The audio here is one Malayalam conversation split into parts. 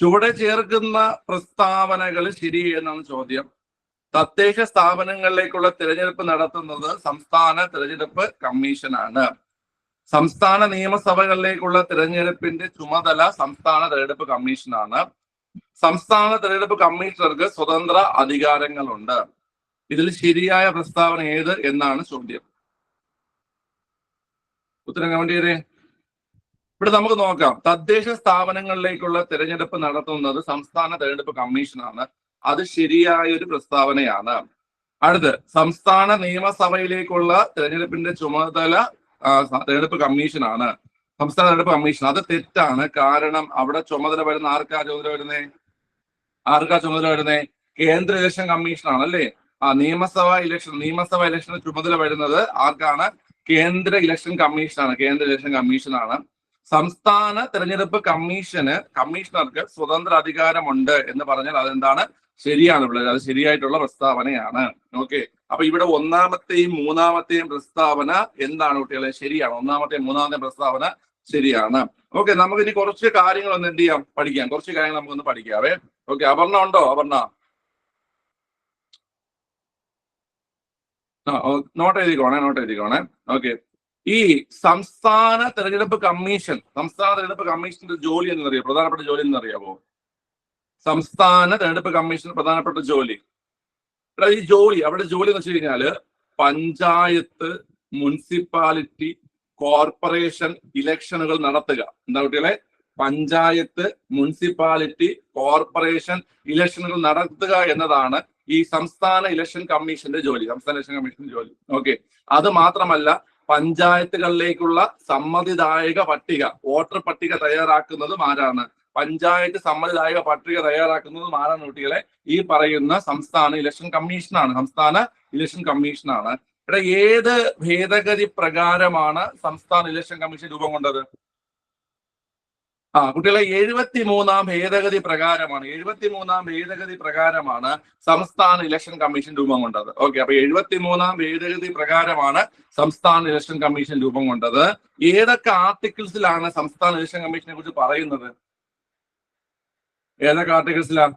ചുവടെ ചേർക്കുന്ന പ്രസ്താവനകൾ ശരി എന്നാണ് ചോദ്യം. തദ്ദേശ സ്ഥാപനങ്ങളിലേക്കുള്ള തിരഞ്ഞെടുപ്പ് നടത്തുന്നത് സംസ്ഥാന തിരഞ്ഞെടുപ്പ് കമ്മീഷനാണ് സംസ്ഥാന നിയമസഭകളിലേക്കുള്ള തിരഞ്ഞെടുപ്പിന്റെ ചുമതല സംസ്ഥാന തിരഞ്ഞെടുപ്പ് കമ്മീഷനാണ് സംസ്ഥാന തിരഞ്ഞെടുപ്പ് കമ്മീഷണർക്ക് സ്വതന്ത്ര അധികാരങ്ങളുണ്ട്. ഇതിൽ ശരിയായ പ്രസ്താവന ഏത് എന്നാണ് ചോദ്യം. ഉത്തരം കമന്റ് ചെയ്തേ. ഇവിടെ നമുക്ക് നോക്കാം. തദ്ദേശ സ്ഥാപനങ്ങളിലേക്കുള്ള തിരഞ്ഞെടുപ്പ് നടത്തുന്നത് സംസ്ഥാന തിരഞ്ഞെടുപ്പ് കമ്മീഷനാണ്. അത് ശരിയായ ഒരു പ്രസ്താവനയാണ്. അടുത്ത് സംസ്ഥാന നിയമസഭയിലേക്കുള്ള തിരഞ്ഞെടുപ്പിന്റെ ചുമതല തെരഞ്ഞെടുപ്പ് കമ്മീഷനാണ്. സംസ്ഥാന തിരഞ്ഞെടുപ്പ് കമ്മീഷൻ. അത് തെറ്റാണ്. കാരണം അവിടെ ചുമതല വരുന്ന ആർക്കാ ചുമതല വരുന്നേ? ആർക്കാ ചുമതല വരുന്നേ? കേന്ദ്ര ഇലക്ഷൻ കമ്മീഷനാണ് അല്ലേ? ആ നിയമസഭാ ഇലക്ഷൻ നിയമസഭാ ഇലക്ഷന് ചുമതല വരുന്നത് ആർക്കാണ്? കേന്ദ്ര ഇലക്ഷൻ കമ്മീഷനാണ്. കേന്ദ്ര ഇലക്ഷൻ കമ്മീഷനാണ്. സംസ്ഥാന തെരഞ്ഞെടുപ്പ് കമ്മീഷന് കമ്മീഷണർക്ക് സ്വതന്ത്ര അധികാരമുണ്ട് എന്ന് പറഞ്ഞാൽ അതെന്താണ്? ശരിയാണ് പിള്ളേർ. അത് ശരിയായിട്ടുള്ള പ്രസ്താവനയാണ്. ഓക്കെ അപ്പൊ ഇവിടെ ഒന്നാമത്തെയും മൂന്നാമത്തെയും പ്രസ്താവന എന്താണ് കുട്ടികളെ? ശരിയാണ്. ഒന്നാമത്തെയും മൂന്നാമത്തെയും പ്രസ്താവന ശരിയാണ്. ഓക്കെ നമുക്ക് ഇനി കുറച്ച് കാര്യങ്ങൾ ഒന്ന് എന്ത് ചെയ്യാം? പഠിക്കാം. കുറച്ച് കാര്യങ്ങൾ നമുക്കൊന്ന് പഠിക്കാവേ. ഓക്കെ അപർണ ഉണ്ടോ? അപർണ? ആ നോട്ട് എഴുതിക്കോണേ നോട്ട് എഴുതിക്കോണേ. ഓക്കെ ഈ സംസ്ഥാന തെരഞ്ഞെടുപ്പ് കമ്മീഷൻ സംസ്ഥാന തെരഞ്ഞെടുപ്പ് കമ്മീഷന്റെ ജോലി എന്നറിയോ? പ്രധാനപ്പെട്ട ജോലി എന്നറിയാമോ സംസ്ഥാന തെരഞ്ഞെടുപ്പ് കമ്മീഷൻ പ്രധാനപ്പെട്ട ജോലി. ഈ ജോലി അവിടെ ജോലി എന്ന് വെച്ച് കഴിഞ്ഞാൽ പഞ്ചായത്ത് മുനിസിപ്പാലിറ്റി കോർപ്പറേഷൻ ഇലക്ഷനുകൾ നടത്തുക. എന്താ കുട്ടികളെ? പഞ്ചായത്ത് മുനിസിപ്പാലിറ്റി കോർപ്പറേഷൻ ഇലക്ഷനുകൾ നടത്തുക എന്നതാണ് ഈ സംസ്ഥാന ഇലക്ഷൻ കമ്മീഷന്റെ ജോലി. സംസ്ഥാന ഇലക്ഷൻ കമ്മീഷന്റെ ജോലി. ഓക്കെ. അത് മാത്രമല്ല പഞ്ചായത്തുകളിലേക്കുള്ള സമ്മതിദായക പട്ടിക വോട്ടർ പട്ടിക തയ്യാറാക്കുന്നതും ആരാണ്? പഞ്ചായത്ത് സമ്മതിദായക പട്ടിക തയ്യാറാക്കുന്നതും ആരാണ് കുട്ടികളെ? ഈ പറയുന്ന സംസ്ഥാന ഇലക്ഷൻ കമ്മീഷനാണ് സംസ്ഥാന ഇലക്ഷൻ കമ്മീഷനാണ് ഇവിടെ ഏത് ഭേദഗതി പ്രകാരമാണ് സംസ്ഥാന ഇലക്ഷൻ കമ്മീഷൻ രൂപം കൊണ്ടത്? ആ കുട്ടികളെ എഴുപത്തി മൂന്നാം ഭേദഗതി പ്രകാരമാണ് എഴുപത്തി മൂന്നാം ഭേദഗതി പ്രകാരമാണ് സംസ്ഥാന ഇലക്ഷൻ കമ്മീഷൻ രൂപം കൊണ്ടത്. ഓക്കെ അപ്പൊ എഴുപത്തി മൂന്നാം ഭേദഗതി പ്രകാരമാണ് സംസ്ഥാന ഇലക്ഷൻ കമ്മീഷൻ രൂപം കൊണ്ടത്. ഏതൊക്കെ ആർട്ടിക്കിൾസിലാണ് സംസ്ഥാന ഇലക്ഷൻ കമ്മീഷനെ കുറിച്ച് പറയുന്നത്? ഏതൊക്കെ ആർട്ടിക്കിൾസിലാണ്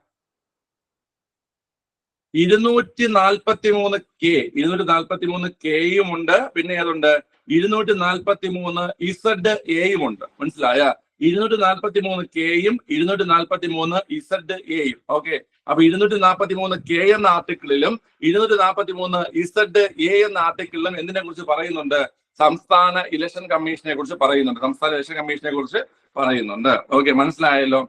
ഇരുന്നൂറ്റി നാൽപ്പത്തി മൂന്ന് കെ ഇരുന്നൂറ്റി നാൽപ്പത്തി മൂന്ന് കെയും ഉണ്ട്. പിന്നെ ഏതുണ്ട്? ഇരുന്നൂറ്റി നാൽപ്പത്തി മൂന്ന് ഇസഡ് എയും ഉണ്ട്. മനസ്സിലായ? ഇരുന്നൂറ്റി നാൽപ്പത്തി മൂന്ന് കെയും ഇരുന്നൂറ്റി നാൽപ്പത്തി മൂന്ന് ഇസഡ് എയും ഓക്കെ അപ്പൊ ഇരുന്നൂറ്റി നാൽപ്പത്തി മൂന്ന് കെ എന്ന ആർട്ടിക്കിളിലും ഇരുന്നൂറ്റി നാൽപ്പത്തി മൂന്ന് ഇസഡ് എ എന്ന ആർട്ടിക്കിളിലും എന്തിനെ കുറിച്ച് പറയുന്നുണ്ട്? സംസ്ഥാന ഇലക്ഷൻ കമ്മീഷനെ കുറിച്ച് പറയുന്നുണ്ട്. സംസ്ഥാന ഇലക്ഷൻ കമ്മീഷനെ കുറിച്ച് പറയുന്നുണ്ട്. ഓക്കെ മനസ്സിലായല്ലോ?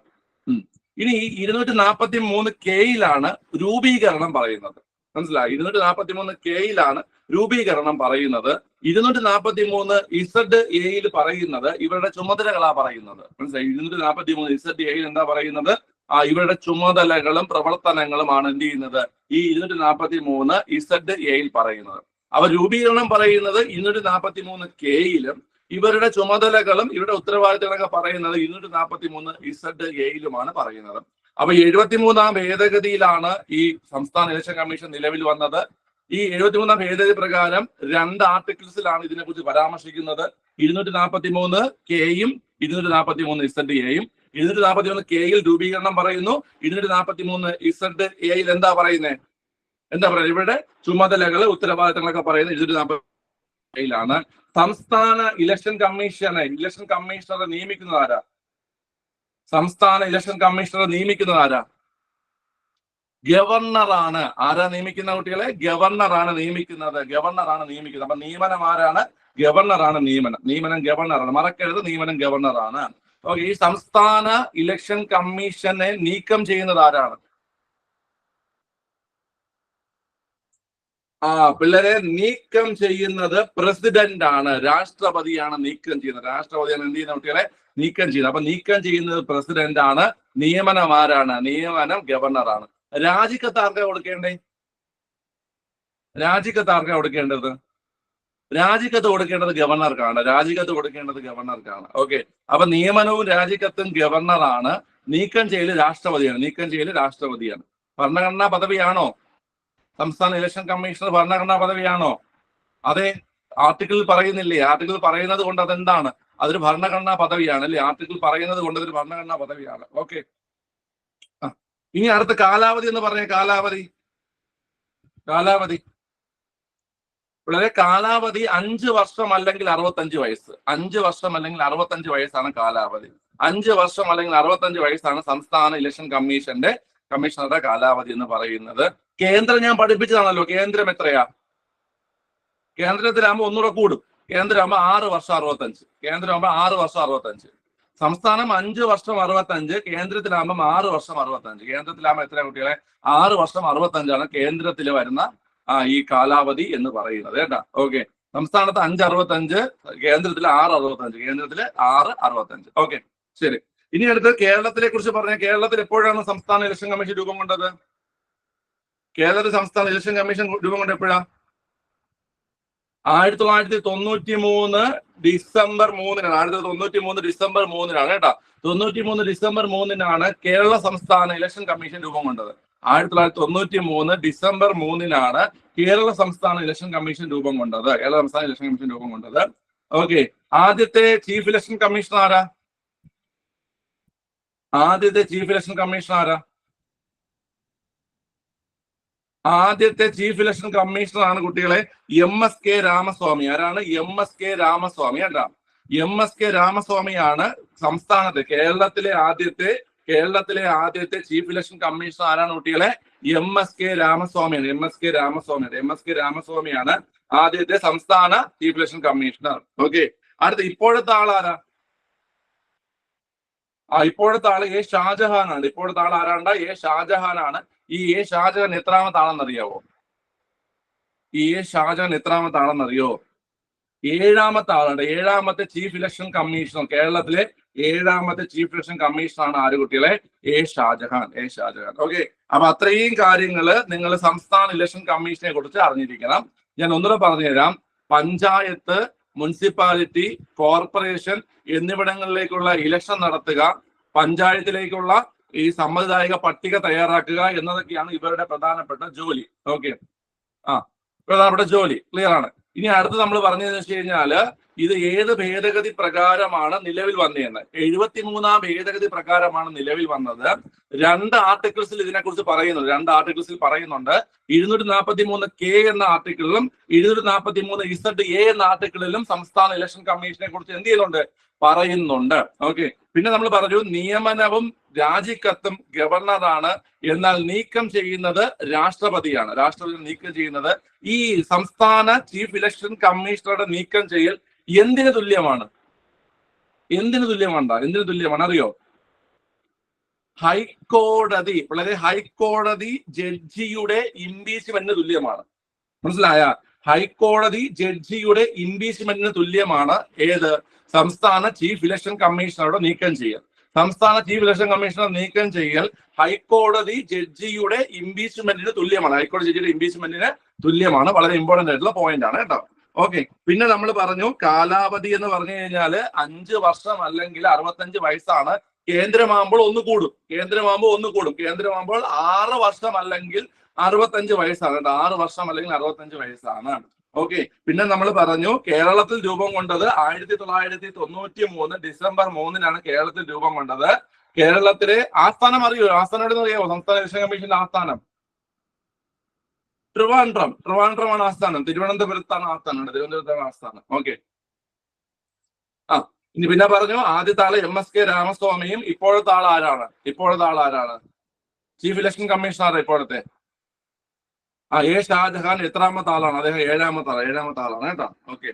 ഇനി ഇരുന്നൂറ്റി നാൽപ്പത്തി മൂന്ന് കെയിലാണ് രൂപീകരണം പറയുന്നത്. മനസ്സിലായി? ഇരുന്നൂറ്റി നാൽപ്പത്തി മൂന്ന് കെയിലാണ് രൂപീകരണം പറയുന്നത് ഇരുന്നൂറ്റി നാൽപ്പത്തി മൂന്ന് ഇസഡ് എയിൽ പറയുന്നത് ഇവരുടെ ചുമതലകളാ പറയുന്നത്. മനസ്സിലായി? ഇരുന്നൂറ്റി നാൽപ്പത്തി മൂന്ന് ഇസഡ് എയിൽ എന്താ പറയുന്നത്? ആ ഇവരുടെ ചുമതലകളും പ്രവർത്തനങ്ങളുമാണ് എന്ത് ചെയ്യുന്നത്? ഈ ഇരുന്നൂറ്റി നാൽപ്പത്തി മൂന്ന് ഇസഡ് എയിൽ പറയുന്നത്. അവ രൂപീകരണം പറയുന്നത് ഇരുന്നൂറ്റി നാൽപ്പത്തി മൂന്ന് കെയിലും ഇവരുടെ ചുമതലകളും ഇവരുടെ ഉത്തരവാദിത്തങ്ങളൊക്കെ പറയുന്നത് ഇരുന്നൂറ്റി നാൽപ്പത്തി മൂന്ന് ഇസഡ് എയിലുമാണ് പറയുന്നത്. അപ്പൊ എഴുപത്തിമൂന്നാം ഭേദഗതിയിലാണ് ഈ സംസ്ഥാന ഇലക്ഷൻ കമ്മീഷൻ നിലവിൽ വന്നത്. ഈ എഴുപത്തിമൂന്നാം ഭേദഗതി പ്രകാരം രണ്ട് ആർട്ടിക്കിൾസിലാണ് ഇതിനെക്കുറിച്ച് പരാമർശിക്കുന്നത്. ഇരുന്നൂറ്റി നാൽപ്പത്തി മൂന്ന് കെയും ഇരുന്നൂറ്റി നാൽപ്പത്തി മൂന്ന് ഇസഡ് എയും ഇരുന്നൂറ്റി നാൽപ്പത്തി മൂന്ന് കെയിൽ രൂപീകരണം പറയുന്നു. ഇരുന്നൂറ്റി നാൽപ്പത്തി മൂന്ന് ഇസഡ് എയിൽ എന്താ പറയുന്നത് എന്താ പറയുക ഇവിടെ ചുമതലകൾ ഉത്തരവാദിത്തങ്ങളൊക്കെ പറയുന്നത് ഇരുന്നൂറ്റി നാൽപ്പത്തി യിലാണ്. സംസ്ഥാന ഇലക്ഷൻ കമ്മീഷനെ ഇലക്ഷൻ കമ്മീഷണറെ നിയമിക്കുന്നത് ആരാ? സംസ്ഥാന ഇലക്ഷൻ കമ്മീഷണറെ നിയമിക്കുന്നത് ആരാ? ഗവർണറാണ്. ആരാ നിയമിക്കുന്ന കുട്ടികളെ? ഗവർണറാണ് നിയമിക്കുന്നത്. ഗവർണറാണ് നിയമിക്കുന്നത്. അപ്പൊ നിയമനം ആരാണ്? ഗവർണറാണ് നിയമനം. നിയമനം ഗവർണറാണ്. മറക്കരുത് നിയമനം ഗവർണറാണ്. ഓക്കെ ഈ സംസ്ഥാന ഇലക്ഷൻ കമ്മീഷനെ നീക്കം ചെയ്യുന്നത് ആരാണ്? ആ പിള്ളേരെ നീക്കം ചെയ്യുന്നത് പ്രസിഡന്റ് ആണ് രാഷ്ട്രപതിയാണ് നീക്കം ചെയ്യുന്നത്. രാഷ്ട്രപതിയാണ് എന്ത് ചെയ്യുന്ന കുട്ടികളെ? നീക്കം ചെയ്യുന്നത്. അപ്പൊ നീക്കം ചെയ്യുന്നത് പ്രസിഡന്റ് ആണ് നിയമനം ആരാണ്? നിയമനം ഗവർണറാണ്. രാജിക്കത്ത് ആർക്കാ കൊടുക്കേണ്ടേ? രാജിക്കത്ത് ആർക്കാ കൊടുക്കേണ്ടത്? രാജിക്കത്ത് കൊടുക്കേണ്ടത് ഗവർണർക്കാണ്. രാജിക്കത്ത് കൊടുക്കേണ്ടത് ഗവർണർക്കാണ്. ഓക്കെ. അപ്പൊ നിയമനവും രാജിക്കത്തും ഗവർണറാണ്. നീക്കം ചെയ്ത് രാഷ്ട്രപതിയാണ്. നീക്കം ചെയ്ത് രാഷ്ട്രപതിയാണ്. ഭരണഘടനാ പദവിയാണോ? സംസ്ഥാന ഇലക്ഷൻ കമ്മീഷണർ ഭരണഘടനാ പദവിയാണോ? അതെ. ആർട്ടിക്കിൾ പറയുന്നില്ലേ? ആർട്ടിക്കിൾ പറയുന്നത് കൊണ്ട് അതെന്താണ്? അതൊരു ഭരണഘടനാ പദവിയാണ് അല്ലെ? ആർട്ടിക്കിൾ പറയുന്നത് കൊണ്ട് അതൊരു ഭരണഘടനാ പദവിയാണ്. ഓക്കെ. ഇനി അടുത്ത കാലാവധി എന്ന് പറഞ്ഞ കാലാവധി. കാലാവധി. വളരെ കാലാവധി അഞ്ച് വർഷം അല്ലെങ്കിൽ അറുപത്തഞ്ച് വയസ്സ്. അഞ്ച് വർഷം അല്ലെങ്കിൽ അറുപത്തഞ്ച് വയസ്സാണ് കാലാവധി. അഞ്ച് വർഷം അല്ലെങ്കിൽ അറുപത്തഞ്ച് വയസ്സാണ് സംസ്ഥാന ഇലക്ഷൻ കമ്മീഷന്റെ കമ്മീഷണറുടെ കാലാവധി എന്ന് പറയുന്നത്. കേന്ദ്രം ഞാൻ പഠിപ്പിച്ചതാണല്ലോ. കേന്ദ്രം എത്രയാ? കേന്ദ്രത്തിലാകുമ്പോൾ ഒന്നുകൂടെ കൂടും. കേന്ദ്രമാകുമ്പോൾ ആറ് വർഷം അറുപത്തഞ്ച്. കേന്ദ്രമാകുമ്പോൾ ആറ് വർഷം അറുപത്തഞ്ച്. സംസ്ഥാനം അഞ്ച് വർഷം അറുപത്തഞ്ച് കേന്ദ്രത്തിലാകുമ്പം ആറ് വർഷം അറുപത്തഞ്ച്. കേന്ദ്രത്തിലാകുമ്പോൾ എത്ര കുട്ടികളെ? ആറ് വർഷം അറുപത്തഞ്ചാണ് കേന്ദ്രത്തിൽ വരുന്ന ഈ കാലാവധി എന്ന് പറയുന്നത് കേട്ടാ. ഓക്കെ. സംസ്ഥാനത്ത് അഞ്ച് അറുപത്തഞ്ച് കേന്ദ്രത്തിൽ ആറ് അറുപത്തഞ്ച്. കേന്ദ്രത്തിൽ ആറ് അറുപത്തഞ്ച്. ഓക്കെ. ശരി. ഇനി അടുത്ത് കേരളത്തിലെ കുറിച്ച് പറഞ്ഞ കേരളത്തിൽ എപ്പോഴാണ് സംസ്ഥാന ഇലക്ഷൻ കമ്മീഷൻ രൂപം കൊണ്ടത്? കേരളത്തിൽ സംസ്ഥാന ഇലക്ഷൻ കമ്മീഷൻ രൂപം കൊണ്ട് എപ്പോഴാ? ആയിരത്തി തൊള്ളായിരത്തി തൊണ്ണൂറ്റി മൂന്ന് ഡിസംബർ മൂന്നിനാണ്. ആയിരത്തി തൊണ്ണൂറ്റി മൂന്ന് ഡിസംബർ മൂന്നിനാണ് കേട്ടോ. തൊണ്ണൂറ്റി മൂന്ന് ഡിസംബർ മൂന്നിനാണ് കേരള സംസ്ഥാന ഇലക്ഷൻ കമ്മീഷൻ രൂപം കൊണ്ടത്. ആയിരത്തി തൊള്ളായിരത്തി തൊണ്ണൂറ്റി മൂന്ന് ഡിസംബർ മൂന്നിനാണ് കേരള സംസ്ഥാന ഇലക്ഷൻ കമ്മീഷൻ രൂപം കൊണ്ടത്. കേരള സംസ്ഥാന ഇലക്ഷൻ കമ്മീഷൻ രൂപം കൊണ്ടത്. ഓക്കെ. ആദ്യത്തെ ചീഫ് ഇലക്ഷൻ കമ്മീഷണർ ആരാ? ആദ്യത്തെ ചീഫ് ഇലക്ഷൻ കമ്മീഷണർ ആരാ? ആദ്യത്തെ ചീഫ് ഇലക്ഷൻ കമ്മീഷണറാണ് കുട്ടികളെ എം എസ് കെ രാമസ്വാമി. ആരാണ്? എം എസ് കെ രാമസ്വാമി അല്ല. എം എസ് കെ രാമസ്വാമിയാണ് സംസ്ഥാനത്ത് കേരളത്തിലെ ആദ്യത്തെ കേരളത്തിലെ ആദ്യത്തെ ചീഫ് ഇലക്ഷൻ കമ്മീഷണർ ആരാണ് കുട്ടികളെ? എം എസ് കെ രാമസ്വാമിയാണ്. എം എസ് കെ രാമസ്വാമിയാണ്. എം എസ് കെ രാമസ്വാമിയാണ് ആദ്യത്തെ സംസ്ഥാന ചീഫ് ഇലക്ഷൻ കമ്മീഷണർ. ഓക്കെ. അടുത്ത ഇപ്പോഴത്തെ ആളാരാ? ആ ഇപ്പോഴത്തെ ആൾ എ ഷാജഹാനാണ്. ഇപ്പോഴത്തെ ആൾ ആരാണ്ട? എ ഷാജഹാനാണ്. ഈ എ ഷാജഹാൻ ആളെന്നറിയാവോ ഈ എ ഷാജഹാൻ ആളെന്നറിയോ ഏഴാമത്തെ ആളുണ്ട് ഏഴാമത്തെ ചീഫ് ഇലക്ഷൻ കമ്മീഷണർ. കേരളത്തിലെ ഏഴാമത്തെ ചീഫ് ഇലക്ഷൻ കമ്മീഷണറാണ് ആര് കുട്ടികളെ? A Shajahan. A Shajahan. Okay. അപ്പൊ അത്രയും കാര്യങ്ങൾ നിങ്ങൾ സംസ്ഥാന ഇലക്ഷൻ കമ്മീഷനെ കുറിച്ച് അറിഞ്ഞിരിക്കണം. ഞാൻ ഒന്നുകൂടെ പറഞ്ഞുതരാം. പഞ്ചായത്ത് മുനിസിപ്പാലിറ്റി കോർപ്പറേഷൻ എന്നിവിടങ്ങളിലേക്കുള്ള ഇലക്ഷൻ നടത്തുക പഞ്ചായത്തിലേക്കുള്ള ഈ സമ്മതിദായക പട്ടിക തയ്യാറാക്കുക എന്നതൊക്കെയാണ് ഇവരുടെ പ്രധാനപ്പെട്ട ജോലി. ഓക്കെ ആ പ്രധാനപ്പെട്ട ജോലി. ക്ലിയർ ആണ്. ഇനി അടുത്ത് നമ്മൾ പറഞ്ഞതെന്ന് വെച്ച് കഴിഞ്ഞാൽ ഇത് ഏത് ഭേദഗതി പ്രകാരമാണ് നിലവിൽ വന്നതെന്ന്? എഴുപത്തിമൂന്നാം ഭേദഗതി പ്രകാരമാണ് നിലവിൽ വന്നത്. രണ്ട് ആർട്ടിക്കിൾസിൽ ഇതിനെക്കുറിച്ച് പറയുന്നുണ്ട്. രണ്ട് ആർട്ടിക്കിൾസിൽ പറയുന്നുണ്ട്. ഇരുന്നൂറ്റി നാൽപ്പത്തി മൂന്ന് കെ എന്ന ആർട്ടിക്കിളിലും ഇരുന്നൂറ്റി നാൽപ്പത്തി മൂന്ന് ഇസഡ് എ എന്ന ആർട്ടിക്കിളിലും സംസ്ഥാന ഇലക്ഷൻ കമ്മീഷനെ കുറിച്ച് എന്ത് ചെയ്യുന്നുണ്ട്? പറയുന്നുണ്ട്. ഓക്കെ. പിന്നെ നമ്മൾ പറഞ്ഞു നിയമനവും രാജിക്കത്തും ഗവർണറാണ്. എന്നാൽ നീക്കം ചെയ്യുന്നത് രാഷ്ട്രപതിയാണ്. രാഷ്ട്രപതി നീക്കം ചെയ്യുന്നത് ഈ സംസ്ഥാന ചീഫ് ഇലക്ഷൻ കമ്മീഷണറുടെ നീക്കം ചെയ്യൽ എന്തിനു തുല്യമാണ്? എന്തിനു തുല്യമാണ് എന്തിനു തുല്യമാണ്? അറിയോ? ഹൈക്കോടതി വളരെ ഹൈക്കോടതി ജഡ്ജിയുടെ ഇംപീച്ച്മെന്റിന് തുല്യമാണ്. മനസ്സിലായ? ഹൈക്കോടതി ജഡ്ജിയുടെ ഇംപീച്ച്മെന്റിന് തുല്യമാണ് ഏത്? സംസ്ഥാന ചീഫ് ഇലക്ഷൻ കമ്മീഷണറുടെ നീക്കം ചെയ്യൽ. സംസ്ഥാന ചീഫ് ഇലക്ഷൻ കമ്മീഷണർ നീക്കം ചെയ്യൽ ഹൈക്കോടതി ജഡ്ജിയുടെ ഇംപീച്ച്മെന്റിന് തുല്യമാണ്. ഹൈക്കോടതി ജഡ്ജിയുടെ ഇംപീച്ച്മെന്റിന് തുല്യമാണ്. വളരെ ഇമ്പോർട്ടന്റ് ആയിട്ടുള്ള പോയിന്റ് ആണ് കേട്ടോ. ഓക്കെ പിന്നെ നമ്മൾ പറഞ്ഞു കാലാവധി എന്ന് പറഞ്ഞു കഴിഞ്ഞാൽ അഞ്ച് വർഷം അല്ലെങ്കിൽ അറുപത്തഞ്ച് വയസ്സാണ്. കേന്ദ്രമാകുമ്പോൾ ഒന്ന് കൂടും. കേന്ദ്രമാകുമ്പോൾ ഒന്ന് കൂടും. കേന്ദ്രമാകുമ്പോൾ ആറ് വർഷം അല്ലെങ്കിൽ അറുപത്തഞ്ച് വയസ്സാണ് ആറ് വർഷം അല്ലെങ്കിൽ അറുപത്തഞ്ച് വയസ്സാണ്. ഓക്കെ പിന്നെ നമ്മൾ പറഞ്ഞു കേരളത്തിൽ രൂപം കൊണ്ടത് ആയിരത്തി തൊള്ളായിരത്തി തൊണ്ണൂറ്റി മൂന്ന് ഡിസംബർ മൂന്നിനാണ് കേരളത്തിൽ രൂപം കൊണ്ടത്. കേരളത്തിലെ ആസ്ഥാനം അറിയോ? ആസ്ഥാനം എവിടെ അറിയാമോ സംസ്ഥാന ഇലക്ഷൻ കമ്മീഷന്റെ ആസ്ഥാനം. ട്രിവാൻഡ്രം. ട്രിവാൻഡ്രമാണ് ആസ്ഥാനം. തിരുവനന്തപുരത്താണ് ആസ്ഥാനം. തിരുവനന്തപുരത്താണ് ആസ്ഥാനം. ഓക്കെ ആ ഇനി പിന്നെ പറഞ്ഞു ആദ്യത്തെ ആൾ എം എസ് കെ രാമസ്വാമിയും ഇപ്പോഴത്തെ ആൾ ആരാണ്? ഇപ്പോഴത്തെ ആൾ ആരാണ്? ചീഫ് ഇലക്ഷൻ കമ്മീഷണർ ഇപ്പോഴത്തെ. ആ എ ഷാജഹാൻ എത്രാമത്തെ ആളാണ്? അദ്ദേഹം ഏഴാമത്തെ ആൾ ഏഴാമത്തെ ആളാണ് കേട്ടോ. ഓക്കെ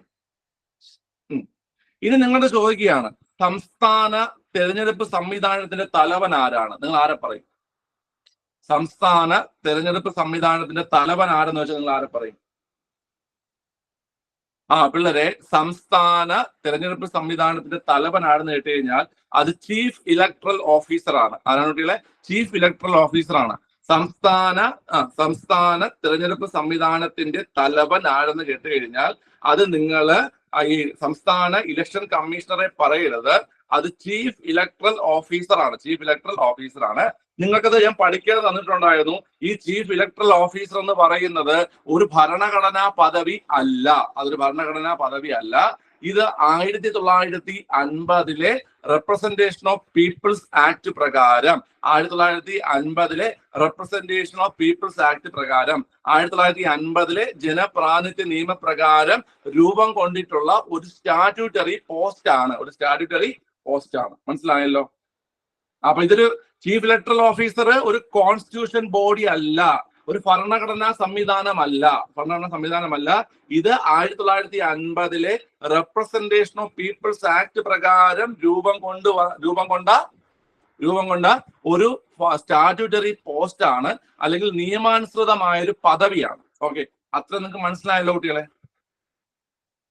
ഇനി നിങ്ങളുടെ ചോദിക്കുകയാണ് സംസ്ഥാന തെരഞ്ഞെടുപ്പ് സംവിധാനത്തിന്റെ തലവൻ ആരാണ്? നിങ്ങൾ ആരെ പറയും? സംസ്ഥാന തെരഞ്ഞെടുപ്പ് സംവിധാനത്തിന്റെ തലവൻ ആരെന്ന് വെച്ചാൽ നിങ്ങൾ ആരെ പറയും? ആ പിള്ളേരെ സംസ്ഥാന തെരഞ്ഞെടുപ്പ് സംവിധാനത്തിന്റെ തലവൻ ആരെന്ന് കേട്ട് കഴിഞ്ഞാൽ അത് ചീഫ് ഇലക്ട്രൽ ഓഫീസർ ആണ്. ആരാണ് കുട്ടികളെ? ചീഫ് ഇലക്ട്രൽ ഓഫീസർ ആണ്. സംസ്ഥാന സംസ്ഥാന തിരഞ്ഞെടുപ്പ് സംവിധാനത്തിന്റെ തലവൻ ആരെന്ന് കേട്ട് കഴിഞ്ഞാൽ അത് നിങ്ങൾ ഈ സംസ്ഥാന ഇലക്ഷൻ കമ്മീഷണറെ പറയരുത്. അത് ചീഫ് ഇലക്ട്രൽ ഓഫീസറാണ് ചീഫ് ഇലക്ട്രൽ ഓഫീസറാണ് നിങ്ങൾക്കത് ഞാൻ പഠിക്കാൻ തന്നിട്ടുണ്ടായിരുന്നു. ഈ ചീഫ് ഇലക്ട്രൽ ഓഫീസർ എന്ന് പറയുന്നത് ഒരു ഭരണഘടനാ പദവി അല്ല. അതൊരു ഭരണഘടനാ പദവി അല്ല. ഇത് ആയിരത്തി തൊള്ളായിരത്തി അൻപതിലെ റെപ്രസെന്റേഷൻ ഓഫ് പീപ്പിൾസ് ആക്ട് പ്രകാരം. ആയിരത്തി തൊള്ളായിരത്തി അൻപതിലെ റെപ്രസെന്റേഷൻ ഓഫ് പീപ്പിൾസ് ആക്ട് പ്രകാരം. ആയിരത്തി തൊള്ളായിരത്തി അൻപതിലെ ജനപ്രാതിനിധ്യ നിയമപ്രകാരം രൂപം കൊണ്ടിട്ടുള്ള ഒരു സ്റ്റാറ്റ്യൂട്ടറി പോസ്റ്റ് ആണ്. ഒരു സ്റ്റാറ്റ്യൂട്ടറി പോസ്റ്റ് ആണ്. മനസ്സിലായല്ലോ? അപ്പൊ ഇതൊരു ചീഫ് ഇലക്ടറൽ ഓഫീസർ ഒരു കോൺസ്റ്റിറ്റ്യൂഷൻ ബോഡി അല്ല. ഒരു ഭരണഘടനാ സംവിധാനമല്ല. ഭരണഘടനാ സംവിധാനമല്ല. ഇത് ആയിരത്തി തൊള്ളായിരത്തി അൻപതിലെ റെപ്രസെന്റേഷൻ ഓഫ് പീപ്പിൾസ് ആക്ട് പ്രകാരം രൂപം കൊണ്ട് രൂപം കൊണ്ട രൂപം കൊണ്ട ഒരു സ്റ്റാറ്റ്യൂട്ടറി പോസ്റ്റ് ആണ്. അല്ലെങ്കിൽ നിയമാനുസൃതമായ ഒരു പദവിയാണ്. ഓക്കെ അത്ര നിങ്ങൾക്ക് മനസ്സിലായല്ലോ കുട്ടികളെ?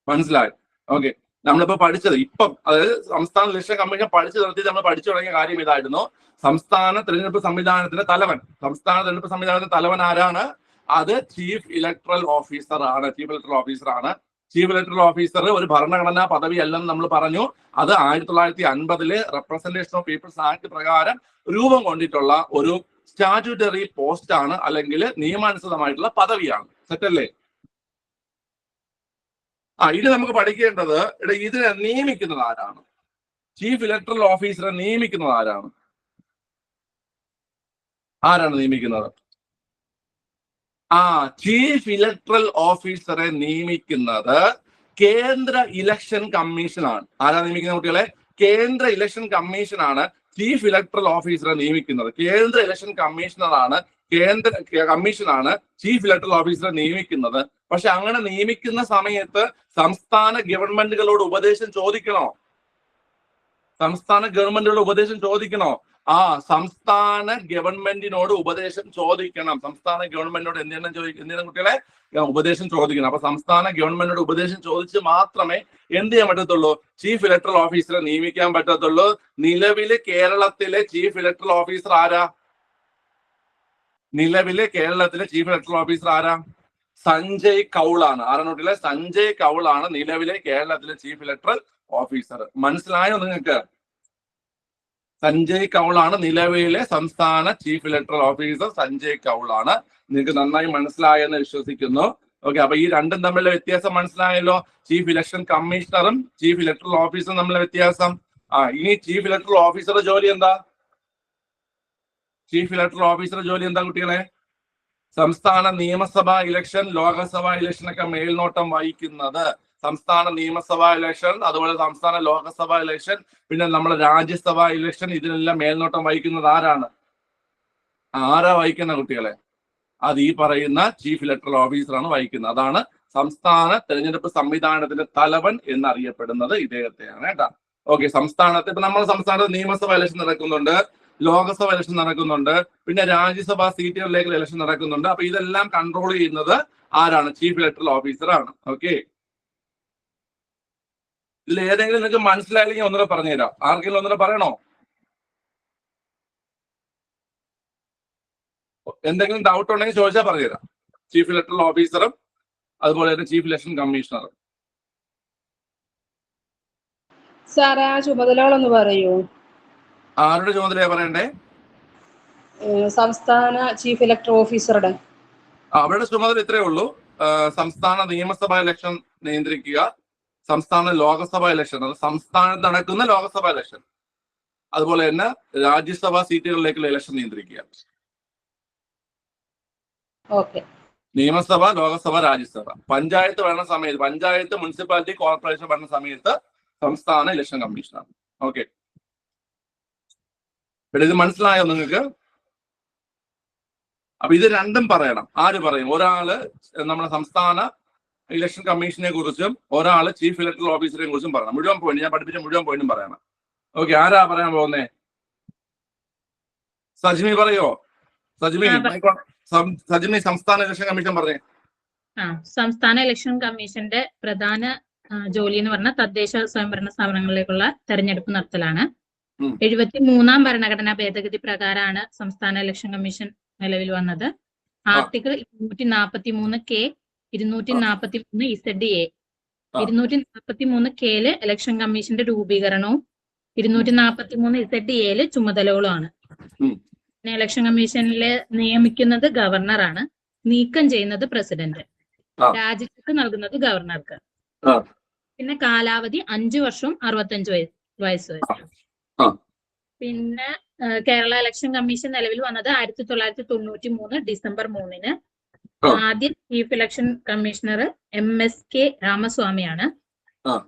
മനസ്സിലായി? ഓക്കെ നമ്മളിപ്പോ പഠിച്ചത്. ഇപ്പം അതായത് സംസ്ഥാന ഇലക്ഷൻ കമ്മീഷൻ പഠിച്ചു നടത്തി നമ്മൾ പഠിച്ചു തുടങ്ങിയ കാര്യം ഇതായിരുന്നു. സംസ്ഥാന തെരഞ്ഞെടുപ്പ് സംവിധാനത്തിന്റെ തലവൻ. സംസ്ഥാന തെരഞ്ഞെടുപ്പ് സംവിധാനത്തിന്റെ തലവൻ ആരാണ്? അത് ചീഫ് ഇലക്ട്രൽ ഓഫീസർ ആണ്. ചീഫ് ഇലക്ട്രൽ ഓഫീസർ ആണ്. ചീഫ് ഇലക്ട്രൽ ഓഫീസർ ഒരു ഭരണഘടനാ പദവി അല്ലെന്ന് നമ്മൾ പറഞ്ഞു. അത് ആയിരത്തി തൊള്ളായിരത്തി അൻപതിലെ റെപ്രസെന്റേഷൻ ഓഫ് പീപ്പിൾസ് ആക്ട് പ്രകാരം രൂപം കൊണ്ടിട്ടുള്ള ഒരു സ്റ്റാറ്റ്യൂട്ടറി പോസ്റ്റ് ആണ് അല്ലെങ്കിൽ നിയമാനുസൃതമായിട്ടുള്ള പദവിയാണ്. സെറ്റല്ലേ? ആ ഇനി നമുക്ക് പഠിക്കേണ്ടത് ഇവിടെ ഇതിനെ നിയമിക്കുന്നത് ആരാണ്? ചീഫ് ഇലക്ട്രൽ ഓഫീസറെ നിയമിക്കുന്നത് ആരാണ്? ആരാണ് നിയമിക്കുന്നത്? ആ ചീഫ് ഇലക്ട്രൽ ഓഫീസറെ നിയമിക്കുന്നത് കേന്ദ്ര ഇലക്ഷൻ കമ്മീഷനാണ്. ആരാ നിയമിക്കുന്ന കുട്ടികളെ? കേന്ദ്ര ഇലക്ഷൻ കമ്മീഷനാണ് ചീഫ് ഇലക്ട്രൽ ഓഫീസറെ നിയമിക്കുന്നത്. കേന്ദ്ര ഇലക്ഷൻ കമ്മീഷണറാണ് കേന്ദ്ര കമ്മീഷനാണ് ചീഫ് ഇലക്ട്രൽ ഓഫീസറെ നിയമിക്കുന്നത്. പക്ഷെ അങ്ങനെ നിയമിക്കുന്ന സമയത്ത് സംസ്ഥാന ഗവൺമെന്റുകളോട് ഉപദേശം ചോദിക്കണോ? സംസ്ഥാന ഗവൺമെന്റുകളുടെ ഉപദേശം ചോദിക്കണോ? ആ സംസ്ഥാന ഗവൺമെന്റിനോട് ഉപദേശം ചോദിക്കണം. സംസ്ഥാന ഗവൺമെന്റിനോട് എന്തിനും ചോദിക്കും എന്തിനും കുട്ടികളെ? ഉപദേശം ചോദിക്കണം. അപ്പൊ സംസ്ഥാന ഗവൺമെന്റിനോട് ഉപദേശം ചോദിച്ച് മാത്രമേ എന്ത് ചെയ്യാൻ പറ്റത്തുള്ളൂ? ചീഫ് ഇലക്ട്രൽ ഓഫീസറെ നിയമിക്കാൻ പറ്റത്തുള്ളൂ. നിലവിൽ കേരളത്തിലെ ചീഫ് ഇലക്ട്രൽ ഓഫീസർ ആരാ? നിലവിലെ കേരളത്തിലെ ചീഫ് ഇലക്ട്രൽ ഓഫീസർ ആരാ? സഞ്ജയ് കൗളാണ്. കുട്ടികളെ സഞ്ജയ് കൗളാണ് നിലവിലെ കേരളത്തിലെ ചീഫ് ഇലക്ട്രൽ ഓഫീസർ മനസ്സിലായോ നിങ്ങൾക്ക്? സഞ്ജയ് കൗളാണ് നിലവിലെ സംസ്ഥാന ചീഫ് ഇലക്ട്രൽ ഓഫീസർ സഞ്ജയ് കൗളാണ്. നിങ്ങൾക്ക് നന്നായി മനസ്സിലായെന്ന് വിശ്വസിക്കുന്നു. ഓക്കെ അപ്പൊ ഈ രണ്ടും തമ്മിലുള്ള വ്യത്യാസം മനസ്സിലായല്ലോ. ചീഫ് ഇലക്ഷൻ കമ്മീഷണറും ചീഫ് ഇലക്ട്രൽ ഓഫീസറും തമ്മിലുള്ള വ്യത്യാസം. ആ ഇനി ചീഫ് ഇലക്ട്രൽ ഓഫീസറുടെ ജോലി എന്താ? ചീഫ് ഇലക്ടറൽ ഓഫീസറുടെ ജോലി എന്താ കുട്ടികളെ? സംസ്ഥാന നിയമസഭാ ഇലക്ഷൻ ലോകസഭാ ഇലക്ഷനൊക്കെ മേൽനോട്ടം വഹിക്കുന്നത്. സംസ്ഥാന നിയമസഭാ ഇലക്ഷൻ അതുപോലെ സംസ്ഥാന ലോകസഭാ ഇലക്ഷൻ പിന്നെ നമ്മുടെ രാജ്യസഭാ ഇലക്ഷൻ ഇതിനെല്ലാം മേൽനോട്ടം വഹിക്കുന്നത് ആരാണ്? ആരാ വഹിക്കുന്ന കുട്ടികളെ? അത് ഈ പറയുന്ന ചീഫ് ഇലക്ട്രൽ ഓഫീസറാണ് വഹിക്കുന്നത്. അതാണ് സംസ്ഥാന തെരഞ്ഞെടുപ്പ് സംവിധാനത്തിന്റെ തലവൻ എന്നറിയപ്പെടുന്നത് ഇദ്ദേഹത്തെയാണ് കേട്ടാ. ഓക്കെ സംസ്ഥാനത്ത് ഇപ്പൊ നമ്മുടെ സംസ്ഥാനത്ത് നിയമസഭ ഇലക്ഷൻ നടക്കുന്നുണ്ട്. ലോകസഭ ഇലക്ഷൻ നടക്കുന്നുണ്ട്. പിന്നെ രാജ്യസഭാ സീറ്റുകളിലേക്ക് ഇലക്ഷൻ നടക്കുന്നുണ്ട്. അപ്പൊ ഇതെല്ലാം കൺട്രോൾ ചെയ്യുന്നത് ആരാണ്? ചീഫ് ഇലക്ട്രൽ ഓഫീസർ ആണ്. ഓക്കെ ഇതിൽ ഏതെങ്കിലും നിങ്ങൾക്ക് മനസ്സിലായില്ലെങ്കിൽ ഒന്നുകൂടെ പറഞ്ഞുതരാം. ആർക്കെങ്കിലും ഒന്നുകൂടെ പറയണോ? എന്തെങ്കിലും ഡൗട്ട് ഉണ്ടെങ്കിൽ ചോദിച്ചാൽ പറഞ്ഞുതരാം. ചീഫ് ഇലക്ട്രൽ ഓഫീസറും അതുപോലെ തന്നെ ചീഫ് ഇലക്ഷൻ കമ്മീഷണറും സാർ ആ ചുമതലകളൊന്ന് പറയൂ. ആരുടെ ചുമതലയാ പറയണ്ടേ? സംസ്ഥാന ചീഫ് ഇലക്ടർ ഓഫീസറുടെ. അവരുടെ ചുമതല ഇത്രയേ ഉള്ളൂ. സംസ്ഥാന നിയമസഭാ ഇലക്ഷൻ നിയന്ത്രിക്കുക. സംസ്ഥാന ലോകസഭാ ഇലക്ഷൻ അത് സംസ്ഥാനത്ത് നടക്കുന്ന ലോകസഭാ ഇലക്ഷൻ. അതുപോലെ തന്നെ രാജ്യസഭാ സീറ്റുകളിലേക്കുള്ള ഇലക്ഷൻ നിയന്ത്രിക്കുക. നിയമസഭ ലോകസഭ രാജ്യസഭ. പഞ്ചായത്ത് ഭരണ സമയത്ത് പഞ്ചായത്ത് മുനിസിപ്പാലിറ്റി കോർപ്പറേഷൻ ഭരണ സമയത്ത് സംസ്ഥാന ഇലക്ഷൻ കമ്മീഷനാണ്. ഓക്കെ. പിന്നെ ഇത് മനസ്സിലായോ നിങ്ങൾക്ക്? അപ്പൊ ഇത് രണ്ടും പറയണം. ആര് പറയും? ഒരാൾ നമ്മുടെ സംസ്ഥാന ഇലക്ഷൻ കമ്മീഷനെ കുറിച്ചും ഒരാൾ ചീഫ് ഇലക്ടറൽ ഓഫീസറെ കുറിച്ചും പറയണം. മുഴുവൻ പോയിന്റ് ഞാൻ പഠിപ്പിച്ച മുഴുവൻ പോയിന്റും പറയണം. ഓക്കെ ആരാ പറയാൻ പോകുന്നേ? സജ്മി പറയോ? സജ്മി സജിമി സംസ്ഥാന ഇലക്ഷൻ കമ്മീഷൻ പറഞ്ഞേ. സംസ്ഥാന ഇലക്ഷൻ കമ്മീഷന്റെ പ്രധാന ജോലി എന്ന് പറഞ്ഞാൽ തദ്ദേശ സ്വയംഭരണ സ്ഥാപനങ്ങളിലേക്കുള്ള തെരഞ്ഞെടുപ്പ് നടത്തലാണ്. എഴുപത്തി മൂന്നാം ഭരണഘടനാ ഭേദഗതി പ്രകാരമാണ് സംസ്ഥാന ഇലക്ഷൻ കമ്മീഷൻ നിലവിൽ വന്നത്. ആർട്ടിക്കിൾ ഇരുന്നൂറ്റി നാപ്പത്തി മൂന്ന് കെ ഇരുന്നൂറ്റി നാപ്പത്തി മൂന്ന് ഇസഡ് എ ഇരുന്നൂറ്റി നാപ്പത്തി മൂന്ന് കെയിൽ ഇലക്ഷൻ കമ്മീഷന്റെ രൂപീകരണവും ഇരുന്നൂറ്റി നാപ്പത്തി മൂന്ന് ഇസഡ് എയിൽ ചുമതലകളുമാണ്. പിന്നെ ഇലക്ഷൻ കമ്മീഷനിൽ നിയമിക്കുന്നത് ഗവർണറാണ്. നീക്കം ചെയ്യുന്നത് പ്രസിഡന്റ്. രാജിക്കത്ത് നൽകുന്നത് ഗവർണർക്ക്. പിന്നെ കാലാവധി അഞ്ചു വർഷവും അറുപത്തഞ്ച് വയസ്സ് വയസ്സ് വരെ. പിന്നെ കേരള ഇലക്ഷൻ കമ്മീഷൻ നിലവിൽ വന്നത് ആയിരത്തി തൊള്ളായിരത്തി തൊണ്ണൂറ്റി മൂന്ന് ഡിസംബർ മൂന്നിന്. ആദ്യം chief election commissioner M S K രാമസ്വാമിയാണ്.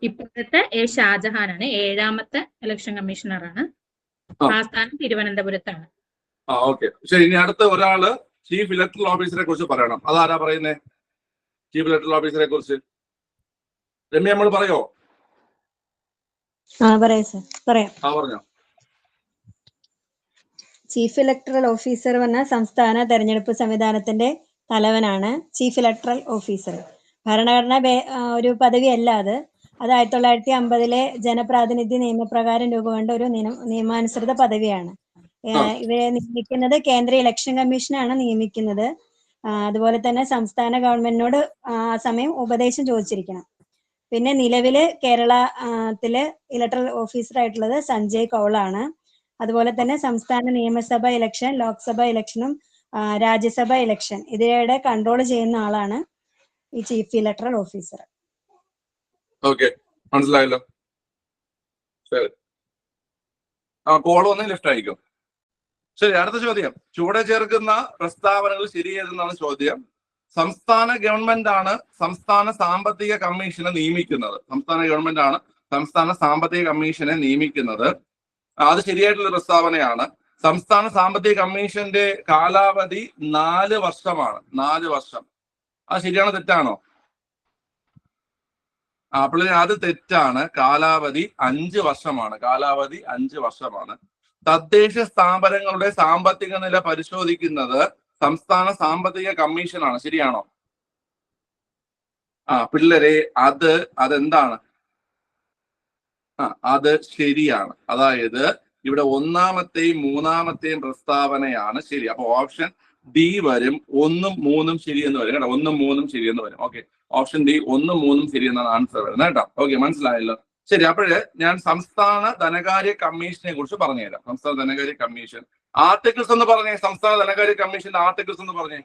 ഇപ്പോഴത്തെ എ ഷാജഹാനാണ്. ഏഴാമത്തെ ഇലക്ഷൻ കമ്മീഷണറാണ്. ആ. ആസ്ഥാനം തിരുവനന്തപുരത്താണ്. ശരി ഇനി അടുത്ത ഒരാൾ ചീഫ് ഇലക്ട്രൽ ഓഫീസറെ കുറിച്ച് പറയണം. അതാരാ പറയുന്നേ? ചീഫ് ഇലക്ട്രൽ ഓഫീസറെ കുറിച്ച്. രമ്യ നമ്മൾ പറയോ ആ പറയാം സർ പറയാം ആ പറഞ്ഞോ ചീഫ് ഇലക്ടറൽ ഓഫീസർ എന്ന സംസ്ഥാന തെരഞ്ഞെടുപ്പ് സംവിധാനത്തിന്റെ തലവനാണ് ചീഫ് ഇലക്ടറൽ ഓഫീസർ. ഭരണഘടന ഒരു പദവി ഒരു പദവിയല്ല അത്. അത് ആയിരത്തി തൊള്ളായിരത്തി അമ്പതിലെ ജനപ്രാതിനിധ്യ നിയമപ്രകാരം രൂപകൊണ്ട ഒരു നിയമ- നിയമാനുസൃത പദവിയാണ്. ഇവരെ നിയമിക്കുന്നത് കേന്ദ്ര ഇലക്ഷൻ കമ്മീഷനാണ് നിയമിക്കുന്നത്. അതുപോലെ തന്നെ സംസ്ഥാന ഗവൺമെന്റിനോട് ആ സമയം ഉപദേശം ചോദിച്ചിരിക്കണം. പിന്നെ നിലവിൽ കേരള ഇലക്ടറൽ ത്തിൽ ഇലക്ട്രൽ ഓഫീസർ ആയിട്ടുള്ളത് സഞ്ജയ് കൗളാണ്. അതുപോലെ തന്നെ സംസ്ഥാന നിയമസഭ ഇലക്ഷൻ ലോക്സഭ ഇലക്ഷനും രാജ്യസഭ ഇലക്ഷൻ ഇതിടെ കൺട്രോൾ ചെയ്യുന്ന ആളാണ് ഈ ചീഫ് ഇലക്ട്രൽ ഓഫീസർ മനസ്സിലായല്ലോ? ശരി. ശരി അടുത്ത ചോദ്യം. ചൂടെ ചേർക്കുന്ന പ്രസ്താവനകൾ ശരിയേതെന്നാണ് ചോദ്യം. സംസ്ഥാന ഗവൺമെന്റ് ആണ് സംസ്ഥാന സാമ്പത്തിക കമ്മീഷനെ നിയമിക്കുന്നത്. സംസ്ഥാന ഗവൺമെന്റ് ആണ് സംസ്ഥാന സാമ്പത്തിക കമ്മീഷനെ നിയമിക്കുന്നത്. അത് ശരിയായിട്ടുള്ള പ്രസ്താവനയാണ്. സംസ്ഥാന സാമ്പത്തിക കമ്മീഷന്റെ കാലാവധി നാല് വർഷമാണ്. നാല് വർഷം. അത് ശരിയാണോ തെറ്റാണോ? അപ്പോൾ അത് തെറ്റാണ്. കാലാവധി അഞ്ച് വർഷമാണ്. കാലാവധി അഞ്ച് വർഷമാണ്. തദ്ദേശ സ്ഥാപനങ്ങളുടെ സാമ്പത്തിക നില പരിശോധിക്കുന്നത് സംസ്ഥാന സാമ്പത്തിക കമ്മീഷനാണ്. ശരിയാണോ? ആ പിള്ളേരെ അത് അതെന്താണ്? ആ അത് ശരിയാണ്. അതായത് ഇവിടെ ഒന്നാമത്തെയും മൂന്നാമത്തെയും പ്രസ്താവനയാണ് ശരി. അപ്പൊ ഓപ്ഷൻ ഡി വരും ഒന്നും മൂന്നും ശരിയെന്ന് വരും കേട്ടോ. ഒന്നും മൂന്നും ശരിയെന്ന് വരും. ഓക്കെ. ഓപ്ഷൻ ഡി ഒന്നും മൂന്നും ശരിയെന്നാണ് ആൻസർ വരുന്നത് കേട്ടോ. ഓക്കെ മനസ്സിലായല്ലോ. ശരി അപ്പോഴ് ഞാൻ സംസ്ഥാന ധനകാര്യ കമ്മീഷനെ കുറിച്ച് പറഞ്ഞുതരാം. സംസ്ഥാന ധനകാര്യ കമ്മീഷൻ ആർട്ടിക്കിൾസ് എന്ന് പറഞ്ഞേ സംസ്ഥാന ധനകാര്യ കമ്മീഷന്റെ ആർട്ടിക്കിൾസ് എന്ന് പറഞ്ഞേ.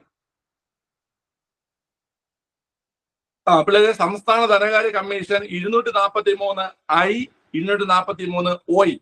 ആ പിള്ളേരെ സംസ്ഥാന ധനകാര്യ കമ്മീഷൻ ഇരുന്നൂറ്റി നാൽപ്പത്തി മൂന്ന് ഐ ഇരുന്നൂറ്റി നാൽപ്പത്തി മൂന്ന് ഒയ്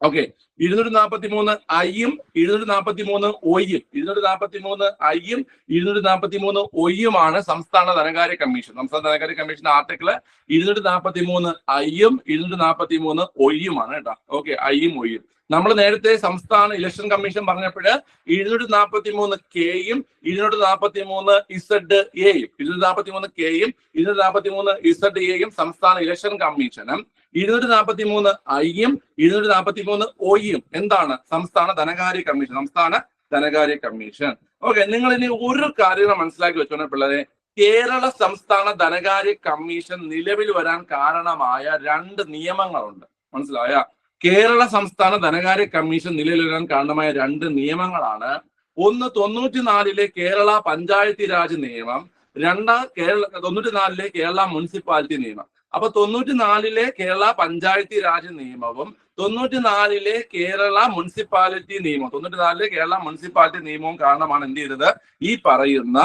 ഓക്കെ ഇരുന്നൂറ്റി നാൽപ്പത്തി മൂന്ന് ഐയും ഇരുന്നൂറ്റി നാൽപ്പത്തി മൂന്ന് ഒയും ഇരുന്നൂറ്റി നാൽപ്പത്തി മൂന്ന് ഐയും ഇരുന്നൂറ്റി നാൽപ്പത്തി മൂന്ന് ഒയുമാണ് സംസ്ഥാന ധനകാര്യ കമ്മീഷൻ സംസ്ഥാന ധനകാര്യ കമ്മീഷൻ ആർട്ടിക്കിൾ ഇരുന്നൂറ്റി നാൽപ്പത്തി മൂന്ന് ഐയും ഇരുന്നൂറ്റി നാൽപ്പത്തി മൂന്ന് ഒയുമാണ് കേട്ടോ ഓക്കെ ഐയും ഒയും നമ്മൾ നേരത്തെ സംസ്ഥാന ഇലക്ഷൻ കമ്മീഷൻ പറഞ്ഞപ്പോൾ ഇരുന്നൂറ്റി നാൽപ്പത്തി മൂന്ന് കെയും ഇരുന്നൂറ്റി നാൽപ്പത്തി മൂന്ന് ഇസഡ് എയും ഇരുന്നൂറ്റി നാൽപ്പത്തി മൂന്ന് കെയും ഇരുന്നൂറ്റി നാൽപ്പത്തി മൂന്ന് ഇസഡ് എയും സംസ്ഥാന ഇലക്ഷൻ കമ്മീഷനും ഇരുന്നൂറ്റി നാൽപ്പത്തി മൂന്ന് ഐയും ഇരുന്നൂറ്റി നാൽപ്പത്തി മൂന്ന് ഒയും എന്താണ്? സംസ്ഥാന ധനകാര്യ കമ്മീഷൻ. സംസ്ഥാന ധനകാര്യ കമ്മീഷൻ. ഓക്കെ നിങ്ങൾ ഇനി ഒരു കാര്യം മനസ്സിലാക്കി വെച്ചോണേ പിള്ളേരെ. കേരള സംസ്ഥാന ധനകാര്യ കമ്മീഷൻ നിലവിൽ വരാൻ കാരണമായ രണ്ട് നിയമങ്ങളുണ്ട്. മനസ്സിലായ? കേരള സംസ്ഥാന ധനകാര്യ കമ്മീഷൻ നിലവിൽ വരാൻ കാരണമായ രണ്ട് നിയമങ്ങളാണ്. ഒന്ന് തൊണ്ണൂറ്റിനാലിലെ കേരള പഞ്ചായത്തി രാജ് നിയമം. രണ്ടാം കേരള തൊണ്ണൂറ്റിനാലിലെ കേരള മുനിസിപ്പാലിറ്റി നിയമം. അപ്പൊ തൊണ്ണൂറ്റിനാലിലെ കേരള പഞ്ചായത്തി രാജ് നിയമവും തൊണ്ണൂറ്റിനാലിലെ കേരള മുനിസിപ്പാലിറ്റി നിയമം തൊണ്ണൂറ്റിനാലിലെ കേരള മുനിസിപ്പാലിറ്റി നിയമവും കാരണമാണ് എന്ത് ചെയ്തത്? ഈ പറയുന്ന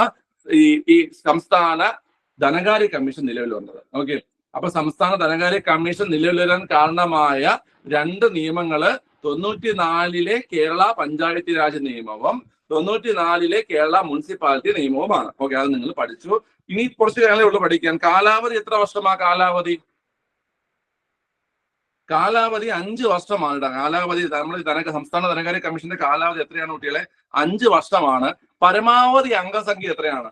ഈ ഈ സംസ്ഥാന ധനകാര്യ കമ്മീഷൻ നിലവിൽ വന്നത് ഓക്കെ അപ്പൊ സംസ്ഥാന ധനകാര്യ കമ്മീഷൻ നിലവിൽ വരാൻ കാരണമായ രണ്ട് നിയമങ്ങൾ തൊണ്ണൂറ്റിനാലിലെ കേരള പഞ്ചായത്തി രാജ് നിയമവും തൊണ്ണൂറ്റിനാലിലെ കേരള മുനിസിപ്പാലിറ്റി നിയമവുമാണ്. ഓക്കെ അത് നിങ്ങൾ പഠിച്ചു. ഇനി കുറച്ച് കാലമേ ഉള്ളൂ പഠിക്കാൻ. കാലാവധി എത്ര വർഷമാ കാലാവധി? കാലാവധി അഞ്ച് വർഷമാണ്. കാലാവധി നമ്മൾ ധനക സംസ്ഥാന ധനകാര്യ കമ്മീഷന്റെ കാലാവധി എത്രയാണ് കുട്ടികളെ? അഞ്ച് വർഷമാണ്. പരമാവധി അംഗസംഖ്യ എത്രയാണ്?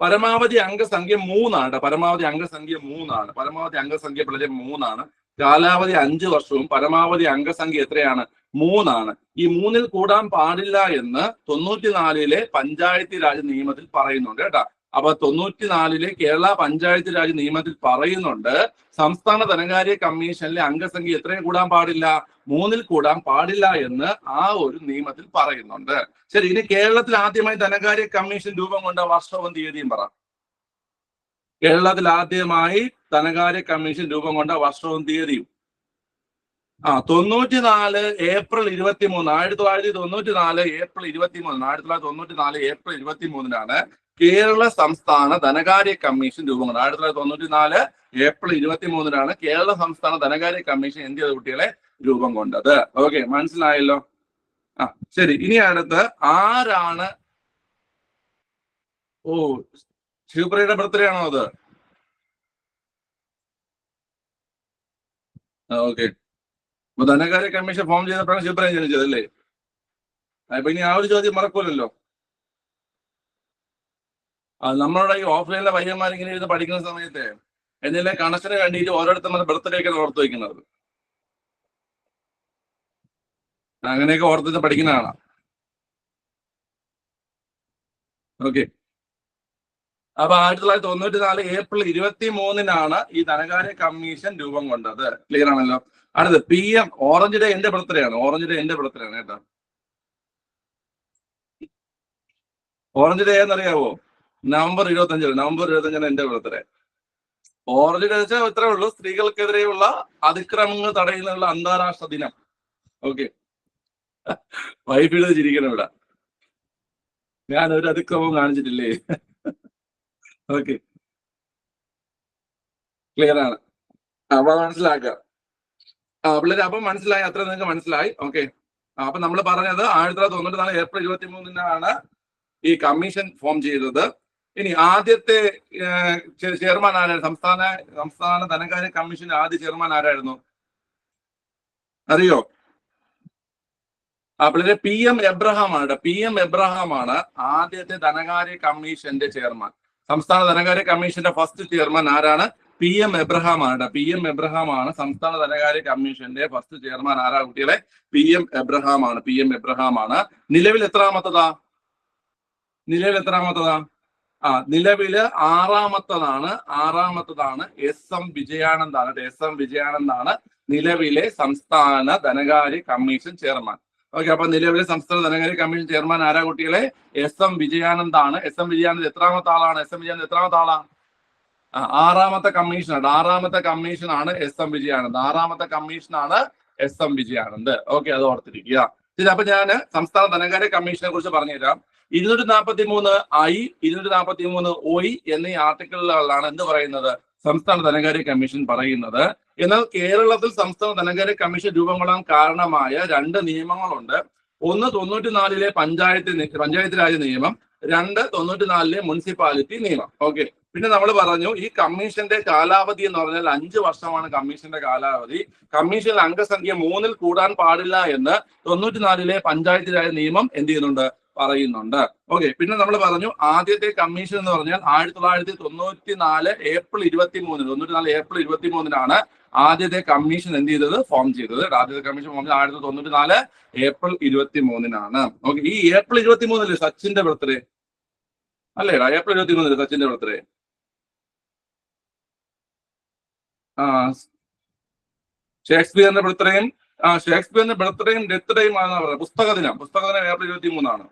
പരമാവധി അംഗസംഖ്യ മൂന്നാണ് കേട്ടോ പരമാവധി അംഗസംഖ്യ മൂന്നാണ്. പരമാവധി അംഗസംഖ്യ വളരെ മൂന്നാണ്. കാലാവധി അഞ്ച് വർഷവും പരമാവധി അംഗസംഖ്യ എത്രയാണ്? മൂന്നാണ്. ഈ മൂന്നിൽ കൂടാൻ പാടില്ല എന്ന് തൊണ്ണൂറ്റിനാലിലെ പഞ്ചായത്തി രാജ് നിയമത്തിൽ പറയുന്നുണ്ട് കേട്ടോ. അപ്പൊ തൊണ്ണൂറ്റിനാലിലെ കേരള പഞ്ചായത്ത് രാജ് നിയമത്തിൽ പറയുന്നുണ്ട് സംസ്ഥാന ധനകാര്യ കമ്മീഷനിലെ അംഗസംഖ്യ എത്രയും കൂടാൻ പാടില്ല മൂന്നിൽ കൂടാൻ പാടില്ല എന്ന് ആ ഒരു നിയമത്തിൽ പറയുന്നുണ്ട്. ശരി ഇനി കേരളത്തിൽ ആദ്യമായി ധനകാര്യ കമ്മീഷൻ രൂപം കൊണ്ട വർഷവും തീയതിയും പറ. കേരളത്തിൽ ആദ്യമായി ധനകാര്യ കമ്മീഷൻ രൂപം കൊണ്ട വർഷവും തീയതിയും. ആ തൊണ്ണൂറ്റിനാല് ഏപ്രിൽ ഇരുപത്തി മൂന്ന് ആയിരത്തി തൊള്ളായിരത്തി തൊണ്ണൂറ്റി നാല് ഏപ്രിൽ ഇരുപത്തി മൂന്ന് ആയിരത്തി തൊള്ളായിരത്തി തൊണ്ണൂറ്റി നാല് ഏപ്രിൽ ഇരുപത്തി മൂന്നിനാണ് കേരള സംസ്ഥാന ധനകാര്യ കമ്മീഷൻ രൂപം കൊണ്ട് ആയിരത്തി തൊള്ളായിരത്തി തൊണ്ണൂറ്റി നാല് ഏപ്രിൽ ഇരുപത്തി മൂന്നിനാണ് കേരള സംസ്ഥാന ധനകാര്യ കമ്മീഷൻ എന്ത് ചെയ്ത കുട്ടികളെ രൂപം കൊണ്ടത് ഓക്കെ മനസ്സിലായല്ലോ? ആ ശരി ഇനി അടുത്ത് ആരാണ്? ഓ ശിവപ്രിയുടെ ബർത്ത്ഡേ ആണോ അത്? ഓക്കെ അപ്പൊ ധനകാര്യ കമ്മീഷൻ ഫോം ചെയ്തപ്പോഴാണ് ശിവപ്രേം ജനിച്ചത് അല്ലേ അപ്പൊ ഇനി ആ ഒരു ചോദ്യം മറക്കൂലല്ലോ. നമ്മളുടെ ഈ ഓഫ്ലൈനിലെ പയ്യന്മാർ ഇങ്ങനെ ഇരുന്ന് പഠിക്കുന്ന സമയത്ത് എന്തെങ്കിലും കണക്ഷന് വേണ്ടിയിട്ട് ഓരോരുത്തരുടെ ബർത്ത്ഡേ ഒക്കെ ഓർത്ത് വയ്ക്കുന്നത് അങ്ങനെയൊക്കെ ഓർത്തിട്ട് പഠിക്കുന്നതാണ് ഓക്കെ. അപ്പൊ ആയിരത്തി തൊള്ളായിരത്തി തൊണ്ണൂറ്റി നാല് ഏപ്രിൽ ഇരുപത്തി മൂന്നിനാണ് ഈ ധനകാര്യ കമ്മീഷൻ രൂപം കൊണ്ടത്. ക്ലിയർ ആണല്ലോ? അടുത്ത് പി എം ഓറഞ്ച് ഡേ എന്റെ ബർത്ത്ഡേ ആണ് ഓറഞ്ച് ഡേ എന്റെ ബർത്ത്ഡേ ആണ് കേട്ടോ. ഓറഞ്ച് ഡേ എന്നറിയാവോ? നവംബർ ഇരുപത്തി അഞ്ചിന് നവംബർ ഇരുപത്തി അഞ്ചിന് എന്റെ ബർത്ത്ഡേ. ഓറഞ്ച് ഡേ വെച്ചാൽ ഇത്രേ ഉള്ളൂ. സ്ത്രീകൾക്കെതിരെയുള്ള അതിക്രമങ്ങൾ തടയുന്നതിനുള്ള അന്താരാഷ്ട്ര ദിനം. ഓക്കെ വൈഫ് എഴുതി ചിരിക്കണം ഇവിടെ. ഞാൻ ഒരു അതിക്രമവും കാണിച്ചിട്ടില്ലേ? ഓക്കെ ക്ലിയർ ആണ്. അപ്പൊ മനസ്സിലാക്കുക. അപ്പം അപ്പൊ മനസ്സിലായി. അത്ര നിങ്ങൾക്ക് മനസ്സിലായി. ഓക്കെ അപ്പൊ നമ്മൾ പറഞ്ഞത് ആയിരത്തി തൊള്ളായിരത്തി തൊണ്ണൂറ്റി നാല് ഏപ്രിൽ ഇരുപത്തി മൂന്നിനാണ് ഈ കമ്മീഷൻ ഫോം ചെയ്തത്. ഇനി ആദ്യത്തെ ചെയർമാൻ ആരായിരുന്നു? സംസ്ഥാന സംസ്ഥാന ധനകാര്യ കമ്മീഷൻ ആദ്യ ചെയർമാൻ ആരായിരുന്നു? അറിയോ? ആ പിള്ളേരെ പി എം എബ്രഹാം ആണ് പി എം എബ്രഹാം ആണ് ആദ്യത്തെ ധനകാര്യ കമ്മീഷന്റെ ചെയർമാൻ. സംസ്ഥാന ധനകാര്യ കമ്മീഷന്റെ ഫസ്റ്റ് ചെയർമാൻ ആരാണ്? പി എം എബ്രഹാം ആണ് പി എം എബ്രഹാം ആണ് സംസ്ഥാന ധനകാര്യ കമ്മീഷന്റെ ഫസ്റ്റ് ചെയർമാൻ ആരാ കുട്ടികളെ? പി എം എബ്രഹാം ആണ്. പി എം എബ്രഹാം ആണ്. നിലവിൽ എത്രാമത്തതാ? നിലവിൽ എത്രാമത്തതാ? ആ നിലവിൽ ആറാമത്തതാണ്. ആറാമത്തതാണ് എസ് എം വിജയാനന്ദാണ് എസ് എം വിജയാനന്ദാണ് നിലവിലെ സംസ്ഥാന ധനകാര്യ കമ്മീഷൻ ചെയർമാൻ. ഓക്കെ അപ്പൊ നിലവിലെ സംസ്ഥാന ധനകാര്യ കമ്മീഷൻ ചെയർമാൻ ആരാ കുട്ടികളെ? എസ് എം വിജയാനന്ദ് ആണ്. എസ് എം വിജയാനന്ദ് എത്രാമത്തെ ആളാണ്? എസ് എം വിജയാനന്ദ് എത്രാമത്തെ ആളാണ് ആറാമത്തെ കമ്മീഷനാണ്. ആറാമത്തെ കമ്മീഷനാണ് എസ് എം വിജയാനന്ദ്. ആറാമത്തെ കമ്മീഷനാണ് എസ് എം വിജയാനന്ദ്. ഓക്കെ അത് ഓർത്തിരിക്കുക. ശരി അപ്പൊ ഞാൻ സംസ്ഥാന ധനകാര്യ കമ്മീഷനെ കുറിച്ച് പറഞ്ഞുതരാം. ഇരുന്നൂറ്റി നാൽപ്പത്തി മൂന്ന് ഐ ഇരുന്നൂറ്റി നാൽപ്പത്തി മൂന്ന് ഒയ് എന്നീ ആർട്ടിക്കിളുകളിലാണ് എന്ത് പറയുന്നത്? സംസ്ഥാന ധനകാര്യ കമ്മീഷൻ പറയുന്നത്. എന്നാൽ കേരളത്തിൽ സംസ്ഥാന ധനകാര്യ കമ്മീഷൻ രൂപം കൊള്ളാൻ കാരണമായ രണ്ട് നിയമങ്ങളുണ്ട്. ഒന്ന് തൊണ്ണൂറ്റിനാലിലെ പഞ്ചായത്ത് പഞ്ചായത്ത് രാജ് നിയമം രണ്ട് തൊണ്ണൂറ്റിനാലിലെ മുനിസിപ്പാലിറ്റി നിയമം. ഓക്കെ. പിന്നെ നമ്മൾ പറഞ്ഞു ഈ കമ്മീഷന്റെ കാലാവധി എന്ന് പറഞ്ഞാൽ അഞ്ച് വർഷമാണ് കമ്മീഷന്റെ കാലാവധി. കമ്മീഷനിൽ അംഗസംഖ്യ മൂന്നിൽ കൂടാൻ പാടില്ല എന്ന് തൊണ്ണൂറ്റിനാലിലെ പഞ്ചായത്ത് രാജ് നിയമം എന്ത് ചെയ്യുന്നുണ്ട്? പറയുന്നുണ്ട്. ഓക്കെ പിന്നെ നമ്മൾ പറഞ്ഞു ആദ്യത്തെ കമ്മീഷൻ എന്ന് പറഞ്ഞാൽ ആയിരത്തി തൊള്ളായിരത്തി തൊണ്ണൂറ്റി നാല് ഏപ്രിൽ ഇരുപത്തി മൂന്നിന് തൊണ്ണൂറ്റി നാല് ഏപ്രിൽ ഇരുപത്തി മൂന്നിനാണ് ആദ്യത്തെ കമ്മീഷൻ എന്ത് ചെയ്തത്? ഫോം ചെയ്തത് ആദ്യത്തെ കമ്മീഷൻ ഫോം ചെയ്തത് ആയിരത്തി തൊണ്ണൂറ്റി നാല് ഏപ്രിൽ ഇരുപത്തി മൂന്നിനാണ് ഓക്കെ ഈ ഏപ്രിൽ ഇരുപത്തി മൂന്നിൽ സച്ചിന്റെ ബർത്ത്ഡേ അല്ലേടാ ഏപ്രിൽ ഇരുപത്തി മൂന്നിൽ സച്ചിന്റെ ബർത്ത്ഡേ ആ ഷേക്സ്പിയറിന്റെ ബർത്ത്ഡേയും ഷേക്സ്പിയറിന്റെ ബർത്ത്ഡേയും ഡെത്ത് ഡേയും ആണെന്നാണ് പറയുന്നത് പുസ്തക ദിനം പുസ്തക ദിനം ഏപ്രിൽ ഇരുപത്തി മൂന്നാണ്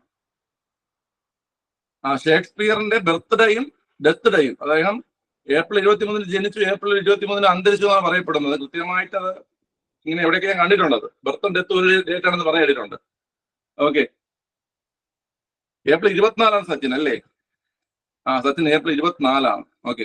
ഷേക്സ്പിയറിന്റെ ബർത്ത്ഡേയും ഡെത്ത് ഡേയും അദ്ദേഹം ഏപ്രിൽ ഇരുപത്തി മൂന്നിന് ജനിച്ചു ഏപ്രിൽ ഇരുപത്തി മൂന്നിന് അന്തരിച്ചു എന്നാണ് പറയപ്പെടുന്നത്. കൃത്യമായിട്ട് അത് ഇങ്ങനെ എവിടെയൊക്കെ ഞാൻ കണ്ടിട്ടുള്ളത് ബർത്തും ഡെത്ത് ഒരു ഡേറ്റ് ആണെന്ന് പറയേണ്ടിട്ടുണ്ട് ഓക്കെ ഏപ്രിൽ ഇരുപത്തിനാലാണ് സച്ചിൻ അല്ലേ? ആ സച്ചിൻ ഏപ്രിൽ ഇരുപത്തിനാലാണ്. ഓക്കെ